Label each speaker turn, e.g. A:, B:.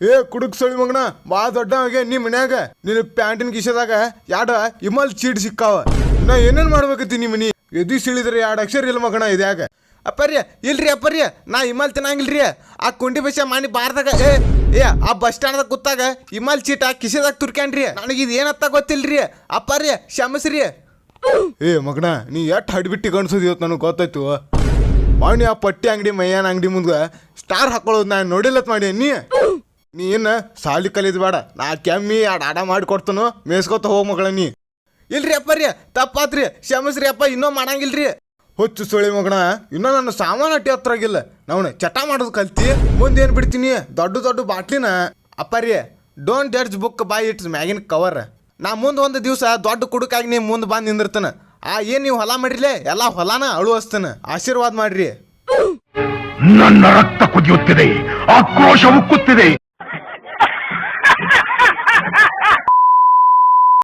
A: ಏ, ಕುಡುಕ್ ಸಳಿ ಮಗನ, ಬಾ ದೊಡ್ಡ ಹೋಗಿ ನೀ ಮನ್ಯಾಗ. ನಿನ್ನ ಪ್ಯಾಂಟಿನ ಕಿಶದಾಗ ಯಾಡ ಇಮಲ್ ಚೀಟ್ ಸಿಕ್ಕಾವ. ನಾ ಏನೇನು ಮಾಡ್ಬೇಕತ್ತಿ ನಿಮ್ಮ ಮನಿ? ಎದಿ ಸಿಳಿದ್ರೆ ಎರಡು ಅಕ್ಷರ ಇಲ್ಲ ಮಗನ ಇದ್ಯಾಗ. ಅಪ್ಪರ್ಯ, ಇಲ್ರಿ ಅಪ್ಪರ್ಯ, ನಾ ಇಮಲ್ ತಿನ್ನಂಗಿಲ್ರಿ. ಆ ಕುಂಡಿ ಬಸ ಮಾಡಿ ಬಾರ್ದಾಗ, ಏ ಏ, ಆ ಬಸ್ ಸ್ಟ್ಯಾಂಡ್ದಾಗ ಕೂತಾಗ ಇಮಲ್ ಚೀಟ ಕಿಸೆದಾಗ ತುರ್ಕ್ಯಾನ್ರಿ. ನನಗೆ ಇದು ಏನತ್ತ ಗೊತ್ತಿಲ್ರಿ. ಅಪ್ಪರ್ಯ, ಕ್ಷಮಿಸ್ರಿ. ಏ, ಮಗನ, ನೀ ಎಷ್ಟು ಹಡ್ಬಿಟ್ಟು ಕಾಣಿಸೋದು ಇವತ್ತು ನನಗೆ ಗೊತ್ತಾಯ್ತು. ಮಾಡಿ ಆ ಪಟ್ಟಿ ಅಂಗಡಿ, ಮೈಯಾನ ಅಂಗಡಿ ಮುಂದೆ ಸ್ಟಾರ್ ಹಾಕೊಳ್ಳೋದು ನಾನು ನೋಡಿಲ್ಲತ್ ಮಾಡಿ ನೀ. ನೀ ಏನು ಸಾಲಿ ಕಲಿದ್ ಬೇಡ. ನಾ ಕೆಮ್ಮಿ ಆಡ ಆಡ ಮಾಡಿ ಕೊಡ್ತನು ಮೇಸ್ಕೊತ ಹೋಗ್ ಮಗಳ ನೀ. ಇಲ್ರಿ ಅಪ್ಪ ರೀ ತಪ್ಪಾತ್ರಿ, ಕ್ಷಮಿಸ್ರಿ ಅಪ್ಪ, ಇನ್ನೂ ಮಾಡಂಗಿಲ್ರಿ. ಹುಚ್ಚು ಸುಳಿ ಮಗಣ ಇನ್ನೂ ನನ್ನ ಸಾಮಾನು ಅಟ್ಟಿ ಹತ್ರ ಆಗಿಲ್ಲ ನಾವು ಚಟ ಮಾಡೋದು ಕಲ್ತಿ ಮುಂದೆ ಏನು ಬಿಡ್ತೀನಿ? ದೊಡ್ಡ ದೊಡ್ಡ ಬಾಟ್ಲಿನ. ಅಪ್ಪ ರೀ don't judge book by its ಮ್ಯಾಗಿನ್ cover ನಾ ಮುಂದೆ ಒಂದು ದಿವಸ ದೊಡ್ಡ ಕುಡುಕಾಗಿ ನೀವು ಮುಂದೆ ಬಂದು ನಿಂದಿರ್ತಾನೆ. ಆ, ಏನು ನೀವು ಹೊಲ ಮಾಡಿರ್ಲೆ? ಎಲ್ಲ ಹೊಲಾನ ಅಳುವಸ್ತಾನ. ಆಶೀರ್ವಾದ ಮಾಡ್ರಿ.
B: ನನ್ನ ರಕ್ತ ಕುದಿಯುತ್ತಿದೆ, ಆಕ್ರೋಶ ಉಕ್ಕುತ್ತಿದೆ.